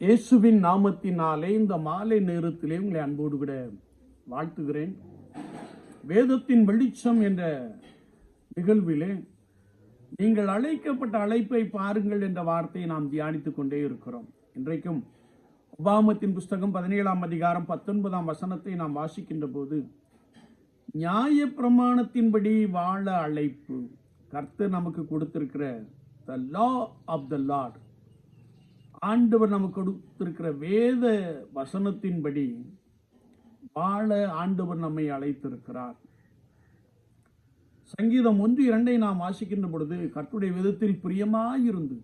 இயேசுவின் நாமத்தினாலே இந்த மாலை நேரத்திலே உங்களை அன்போடு கூட வாழ்த்துகிறேன். வேதத்தின் வெளிச்சம் என்ற நிகழ்விலே நீங்கள் அழைக்கப்பட்ட அழைப்பை பாருங்கள் என்ற வார்த்தையை நாம் தியானித்துக் கொண்டே இருக்கிறோம். இன்றைக்கும் உபாமத்தின் புஸ்தகம் பதினேழாம் அதிகாரம் பத்தொன்பதாம் வசனத்தை நாம் வாசிக்கின்ற போது நியாய பிரமாணத்தின்படி வாழ அழைப்பு கர்த்தர் நமக்கு கொடுத்திருக்கிற த லா ஆஃப் த லார்ட் ஆண்டவர் நமக்கு கொடுத்திருக்கிற வேத வசனத்தின்படி வாழ ஆண்டவர் நம்மை அழைத்திருக்கிறார். சங்கீதம் ஒன்று இரண்டை நாம் வாசிக்கின்ற பொழுது கற்றுடைய விதத்தில் பிரியமாயிருந்து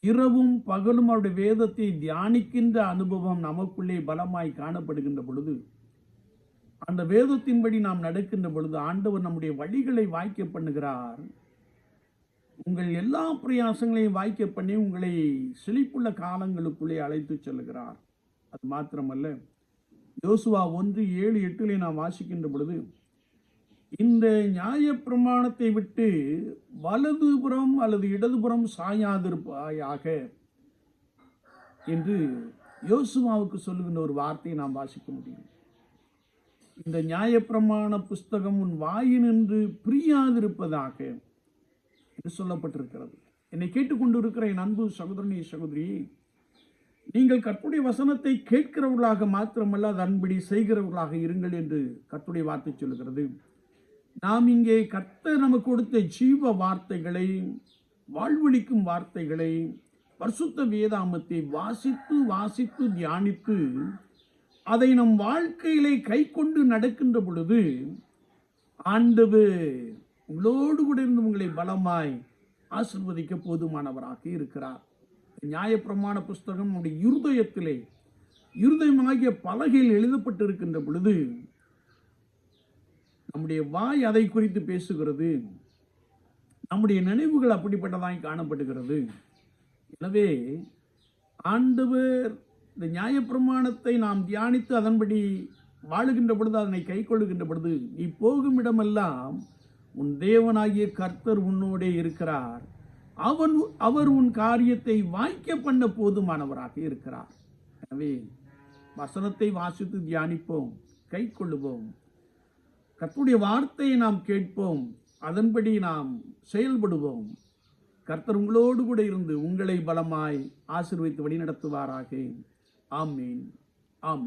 இரவும் பகலும் அவருடைய வேதத்தை தியானிக்கின்ற அனுபவம் நமக்குள்ளே பலமாய் காணப்படுகின்ற பொழுது அந்த வேதத்தின்படி நாம் நடக்கின்ற பொழுது ஆண்டவர் நம்முடைய வழிகளை வாய்க்க பண்ணுகிறார். உங்கள் எல்லா பிரயாசங்களையும் வாய்க்க பண்ணி உங்களை செழிப்புள்ள காலங்களுக்குள்ளே அழைத்து செல்கிறார் அது மாத்திரமல்ல யோசுவா ஒன்று ஏழு எட்டிலே நாம் வாசிக்கின்ற பொழுது இந்த நியாய பிரமாணத்தை விட்டு வலதுபுறம் அல்லது இடதுபுறம் சாயாதிருப்பாயாக என்று யோசுவாவுக்கு சொல்லுகின்ற ஒரு வார்த்தையை நாம் வாசிக்க முடியும். இந்த நியாயப்பிரமாண புஸ்தகம் உன் வாயினின்று பிரியாதிருப்பதாக என்று சொல்லப்பட்டிருக்கிறது. என்னை கேட்டுக்கொண்டிருக்கிற என் அன்பு சகோதரனி சகோதரி நீங்கள் கற்புடைய வசனத்தை கேட்கிறவர்களாக மாத்திரமல்ல அது அன்படி செய்கிறவர்களாக இருங்கள் என்று கற்புடைய வார்த்தை சொல்லுகிறது. நாம் இங்கே கர்த்த நமக்கு கொடுத்த ஜீவ வார்த்தைகளை வாழ்வழிக்கும் வார்த்தைகளை பரிசுத்த வேதாமத்தை வாசித்து வாசித்து தியானித்து அதை நம் வாழ்க்கையிலே கை கொண்டு நடக்கின்ற பொழுது ஆண்டவர் உங்களோடு கூட இருந்து உங்களை பலமாய் ஆசிர்வதிக்க போதுமானவராக இருக்கிறார். நியாயப்பிரமாண புஸ்தகம் நம்முடைய இருதயத்திலே இருதயமாகிய பலகையில் எழுதப்பட்டிருக்கின்ற பொழுது நம்முடைய வாய் அதை குறித்து பேசுகிறது. நம்முடைய நினைவுகள் அப்படிப்பட்டதாய் காணப்படுகிறது. எனவே ஆண்டவர் இந்த நியாயப்பிரமாணத்தை நாம் தியானித்து அதன்படி வாழுகின்ற பொழுது அதனை கை கொள்ளுகின்ற பொழுது நீ போகும் இடமெல்லாம் உன் தேவனாகிய கர்த்தர் உன்னோடே இருக்கிறார். அவன் அவர் உன் காரியத்தை வாய்க்க பண்ண போதுமானவராக இருக்கிறார். எனவே வசனத்தை வாசித்து தியானிப்போம் கை கொள்ளுவோம். கர்த்தருடைய வார்த்தையை நாம் கேட்போம் அதன்படி நாம் செயல்படுவோம். கர்த்தர் உங்களோடு கூட இருந்து உங்களை பலமாய் ஆசீர்வதித்து வழிநடத்துவாராக. ஆமீன் ஆமீன்.